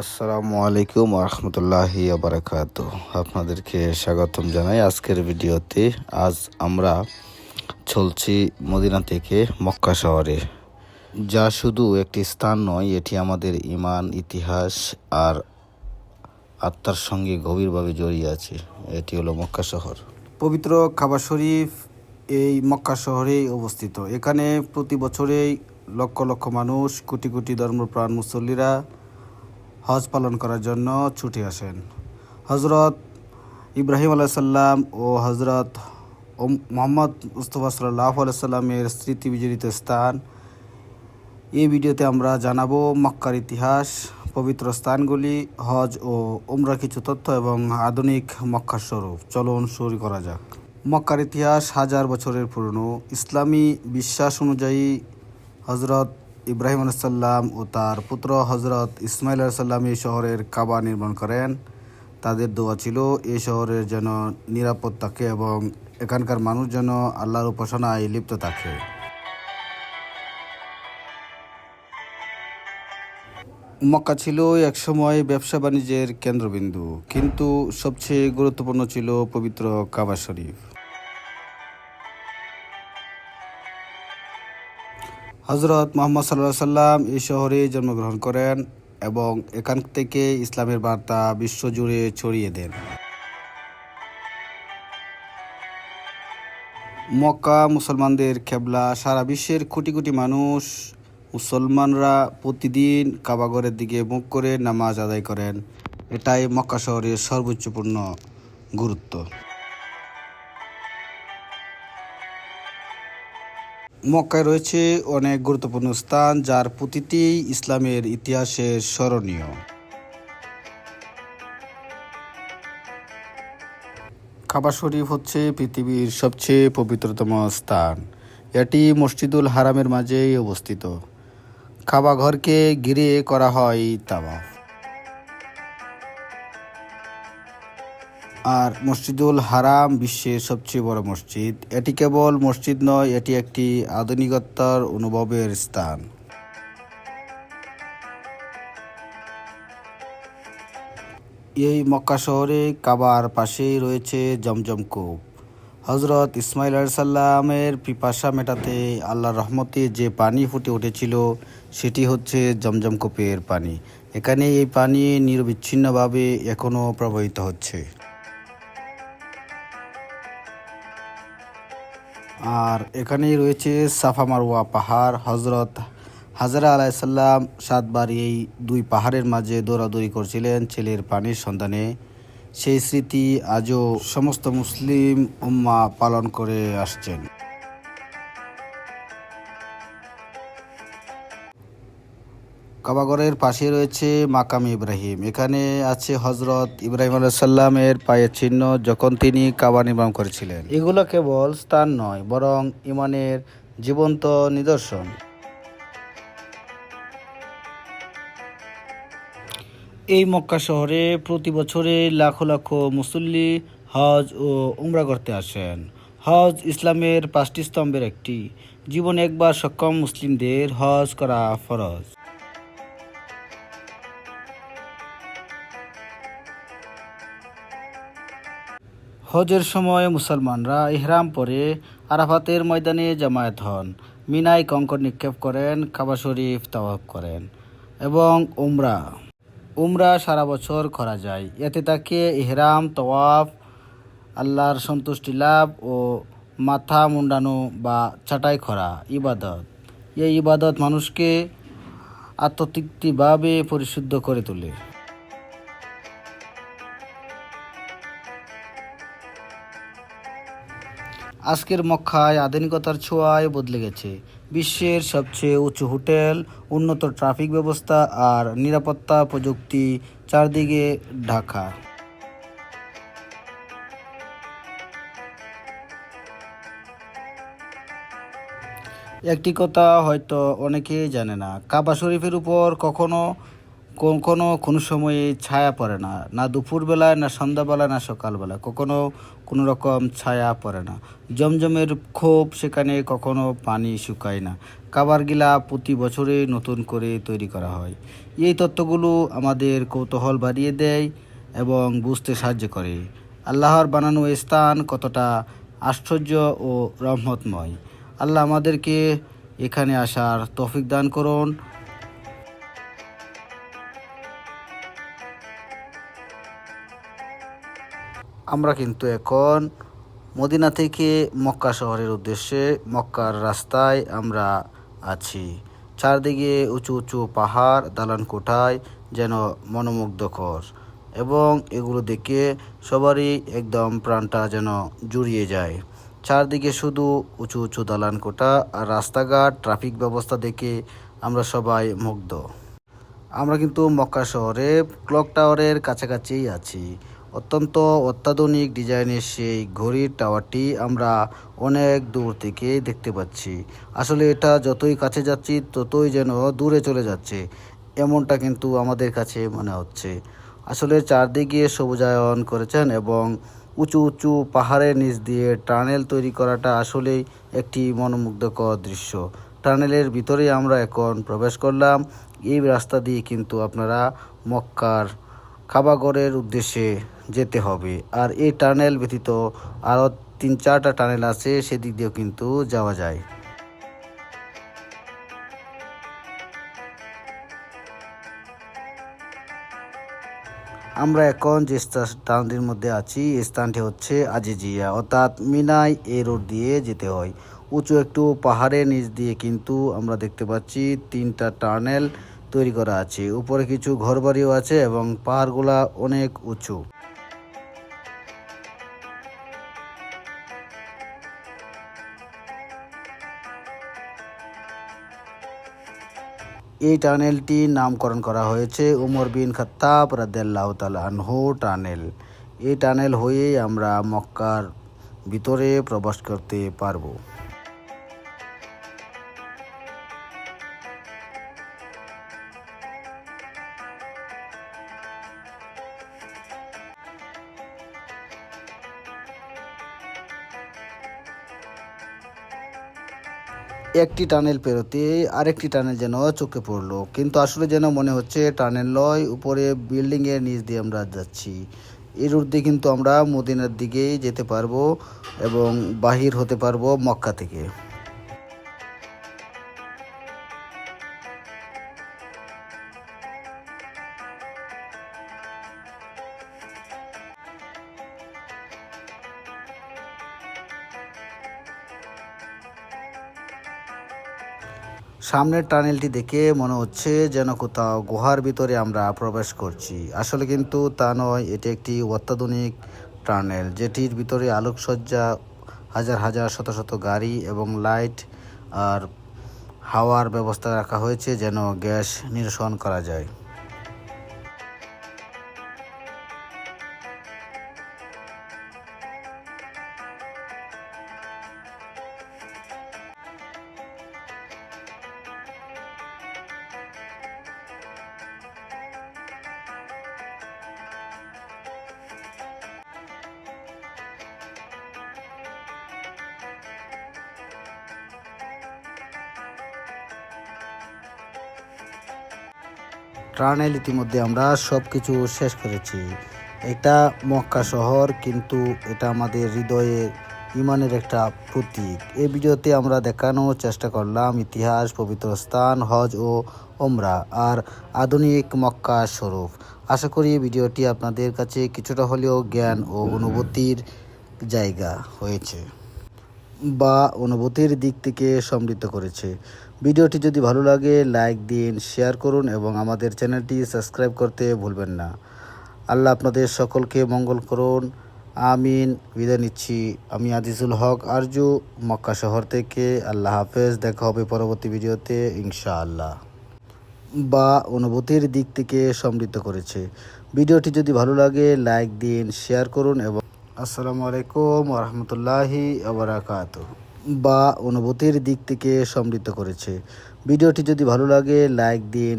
আসসালামু আলাইকুম রহমতুল্লাহি বারাকাত আপনাদেরকে স্বাগতম জানাই আজকের ভিডিওতে। আজ আমরা চলছি মদিনা থেকে মক্কা শহরে। যা শুধু একটি স্থান নয়, এটি আমাদের ইমান ইতিহাস আর আত্মার সঙ্গে গভীরভাবে জড়িয়ে আছে। এটি হলো মক্কা শহর। পবিত্র খাবার শরীফ এই মক্কা শহরেই অবস্থিত। এখানে প্রতি বছরেই লক্ষ লক্ষ মানুষ, কোটি কোটি ধর্মপ্রাণ মুসল্লিরা হজ পালন করার জন্য ছুটে আসেন। হজরত ইব্রাহিম আলাইসাল্লাম ও হজরত মোহাম্মদ মুস্তফা সাল্লাহ আলাইসাল্লামের স্মৃতি বিজড়িত স্থান। এই ভিডিওতে আমরা জানাব মক্কার ইতিহাস, পবিত্র স্থানগুলি, হজ ও উমরা কিছু তথ্য এবং আধুনিক মক্কার স্বরূপ। চলন শুরু করা যাক। মক্কার ইতিহাস হাজার বছরের পুরনো। ইসলামী বিশ্বাস অনুযায়ী হজরত ইব্রাহিম আলাইসাল্লাম ও তার পুত্র হজরত ইসমাইল আলাইসাল্লাম এই শহরের কাবা নির্মাণ করেন। তাদের দোয়া ছিল, এই শহরের যেন নিরাপদ থাকে এবং এখানকার মানুষ যেন আল্লাহর উপাসনায় লিপ্ত থাকে। মক্কা ছিল একসময় ব্যবসা বাণিজ্যের কেন্দ্রবিন্দু, কিন্তু সবচেয়ে গুরুত্বপূর্ণ ছিল পবিত্র কাবা শরীফ। হজরত মোহাম্মদ সাল্লাহ সাল্লাম এই শহরে জন্মগ্রহণ করেন এবং এখান থেকে ইসলামের বার্তা বিশ্বজুড়ে ছড়িয়ে দেন। মক্কা মুসলমানদের খেবলা, সারা বিশ্বের কোটি কোটি মানুষ মুসলমানরা প্রতিদিন কাবাগরের দিকে মুখ করে নামাজ আদায় করেন। এটাই মক্কা শহরের সর্বোচ্চপূর্ণ গুরুত্ব। মক্কায় রয়েছে অনেক গুরুত্বপূর্ণ স্থান, যার প্রতিটি ইসলামের ইতিহাসে স্মরণীয়। কাবা শরীফ হচ্ছে পৃথিবীর সবচেয়ে পবিত্রতম স্থান। এটি মসজিদুল হারামের মাঝেই অবস্থিত। কাবা ঘরকে ঘিরে করা হয় তাওয়াফ আর মসজিদুল হারাম বিশ্বের সবচেয়ে বড় মসজিদ। এটি কেবল মসজিদ নয়, এটি একটি আধুনিকতার অনুভবের স্থান। এই মক্কা শহরে কাবার পাশেই রয়েছে জমজম কূপ। হজরত ইসমাইল সাল্লামের পিপাসা মেটাতে আল্লাহর রহমতে যে পানি ফুটে উঠেছিল, সেটি হচ্ছে জমজম কূপের পানি। এখানে এই পানি নিরবিচ্ছিন্নভাবে এখনও প্রবাহিত হচ্ছে। আর এখানেই রয়েছে সাফা মারওয়া পাহাড়। হজরত হাজরা আলাইসাল্লাম সাতবার এই দুই পাহাড়ের মাঝে দৌড়াদৌড়ি করছিলেন ছেলের পানির সন্ধানে। সেই স্মৃতি আজও সমস্ত মুসলিম উম্মা পালন করে আসছেন। কাবাগরের পাশে রয়েছে মাকাম ইব্রাহিম। এখানে আছে হজরত ইব্রাহিম আলাইসাল্লামের পায়ের চিহ্ন যখন তিনি কাবা নির্মাণ করেছিলেন। এগুলো কেবল স্থান নয়, বরং ইমানের জীবন্ত নিদর্শন। এই মক্কা শহরে প্রতি বছরে লাখো লাখো মুসল্লি হজ ও উমরা করতে আসেন। হজ ইসলামের পাঁচটি স্তম্ভের একটি। জীবনে একবার সক্ষম মুসলিমদের হজ করা ফরজ। হজের সময় মুসলমানরা ইহরাম পরে আরাফাতের ময়দানে জামায়াত হন। মিনায় কঙ্কর নিক্ষেপ করেন, কাবা শরীফ তাওয়াফ করেন এবং উমরা। উমরা সারা বছর করা যায়। এতে তাকে ইহরাম, তওয়াফ, আল্লাহর সন্তুষ্টি লাভ ও মাথা মুন্ডানো বা ছাটাই করা ইবাদত। এই ইবাদত মানুষকে আত্মতৃপ্তিভাবে পরিশুদ্ধ করে তোলে। আজকের মক্কায় আধুনিকতার ছোঁয়ায় বদলে গেছে। বিশ্বের সবচেয়ে উঁচু হোটেল, উন্নত ট্রাফিক ব্যবস্থা আর নিরাপত্তা প্রযুক্তি চারদিকে ঢাকা। একটি কথা হয়তো অনেকেই জানে না, কাবা শরীফের উপর কখনো কখনো কোনো সময়ে ছায়া পড়ে না। না দুপুরবেলায়, না সন্ধ্যাবেলায়, না সকালবেলায়। কখনো কোনো রকম ছায়া পড়ে না। জমজমের ক্ষোভ সেখানে কখনো পানি শুকায় না। কাবারগিলা প্রতি বছরে নতুন করে তৈরি করা হয়। এই তত্ত্বগুলো আমাদের কৌতূহল বাড়িয়ে দেয় এবং বুঝতে সাহায্য করে। আল্লাহর বানানো স্থান কতটা আশ্চর্য ও রহমতময়। আল্লাহ আমাদেরকে এখানে আসার তৌফিক দান করুন। আমরা কিন্তু এখন মদিনা থেকে মক্কা শহরের উদ্দেশ্যে মক্কার রাস্তায় আমরা আছি। চারদিকে উঁচু উঁচু পাহাড়, দালান কোঠায় যেন মনোমুগ্ধকর এবং এগুলো দেখে সবারই একদম প্রাণটা যেন জুড়িয়ে যায়। চারদিকে শুধু উঁচু উঁচু দালান কোঠা আর রাস্তাঘাট, ট্রাফিক ব্যবস্থা দেখে আমরা সবাই মুগ্ধ। আমরা কিন্তু মক্কা শহরে ক্লক টাওয়ারের কাছাকাছিই আছি। অত্যন্ত অত্যাধুনিক ডিজাইনের সেই ঘড়ির টাওয়ারটি আমরা অনেক দূর থেকে দেখতে পাচ্ছি। আসলে এটা যতই কাছে যাচ্ছি, ততই যেন দূরে চলে যাচ্ছে। এমনটা কিন্তু আমাদের কাছে মনে হচ্ছে। আসলে চারদিকে সবুজায়ন করেছেন এবং উঁচু উঁচু পাহাড়ের নিচ দিয়ে টানেল তৈরি করাটা আসলেই একটি মনোমুগ্ধকর দৃশ্য। টানেলের ভিতরে আমরা এখন প্রবেশ করলাম। এই রাস্তা দিয়ে কিন্তু আপনারা মক্কার কাবাগরের উদ্দেশ্যে যেতে হবে। আর এই টানেল ব্যতীত আরও তিন চারটা টানেল আছে, সেদিক দিয়েও কিন্তু যাওয়া যায়। আমরা এখন যে স্থানটির মধ্যে আছি এই স্থানটি হচ্ছে আজিজিয়া। অর্থাৎ মিনাই এই রোড দিয়ে যেতে হয়। উঁচু একটু পাহাড়ের নিচ দিয়ে কিন্তু আমরা দেখতে পাচ্ছি তিনটা টানেল। তৈরি করা আছে। উপরে কিছু ঘরবাড়িও আছে এবং পাহাড়গুলা অনেক উঁচু। এই টানেলটি নামকরণ করা হয়েছে উমর বিন খাত্তাব রাদ্দাল্লাহ আনহু টানেল। এই টানেল হয়েই আমরা মক্কার ভিতরে প্রবেশ করতে পারব। একটি টানেল পেরোতে আরেকটি টানেল যেন চোখে পড়ল। কিন্তু আসলে যেন মনে হচ্ছে টানেল নয়, উপরে বিল্ডিংয়ের নিচ দিয়ে আমরা যাচ্ছি। এই রুট দিয়ে কিন্তু আমরা মদিনার দিকেই যেতে পারব এবং বাহির হতে পারব মক্কা থেকে। সামনের টানেলটি দেখে মনে হচ্ছে যেন কোথাও গুহার ভিতরে আমরা প্রবেশ করছি। আসলে কিন্তু তা নয়, এটি একটি অত্যাধুনিক টানেল, যেটির ভিতরে আলোকসজ্জা, হাজার হাজার, শত শত গাড়ি এবং লাইট আর হাওয়ার ব্যবস্থা রাখা হয়েছে যেন গ্যাস নিরসন করা যায়। টানেল ইতিমধ্যে আমরা সব কিছু শেষ করেছি। এটা মক্কা শহর, কিন্তু এটা আমাদের হৃদয়ের ইমানের একটা প্রতীক। এই ভিডিওতে আমরা দেখানোর চেষ্টা করলাম ইতিহাস, পবিত্র স্থান, হজ ও ওমরা আর আধুনিক মক্কা স্বরূপ আশা করি এই ভিডিওটি আপনাদের কাছে কিছুটা হলেও জ্ঞান ও অনুভূতির জায়গা হয়েছে। বা অনুভূতির দিক থেকে সমৃদ্ধ করেছে। ভিডিওটি যদি ভালো লাগে, লাইক দিন, শেয়ার করুন এবং আমাদের চ্যানেলটি সাবস্ক্রাইব করতে ভুলবেন না। আল্লাহ আপনাদের সকলকে মঙ্গল করুন। আমিন। বিদায় নিচ্ছি। আমি আজিজুল হক, আরজু, মক্কা শহর থেকে। আল্লাহ হাফেজ। দেখা হবে পরবর্তী ভিডিওতে, ইনশাআল্লাহ। বা অনুভূতির দিক থেকে সমৃদ্ধ করেছে। ভিডিওটি যদি ভালো লাগে, লাইক দিন, শেয়ার করুন এবং আসসালামু আলাইকুম রহমতুল্লাহি আবরাকাত বা অনুভূতির দিক থেকে সমৃদ্ধ করেছে। ভিডিওটি যদি ভালো লাগে, লাইক দিন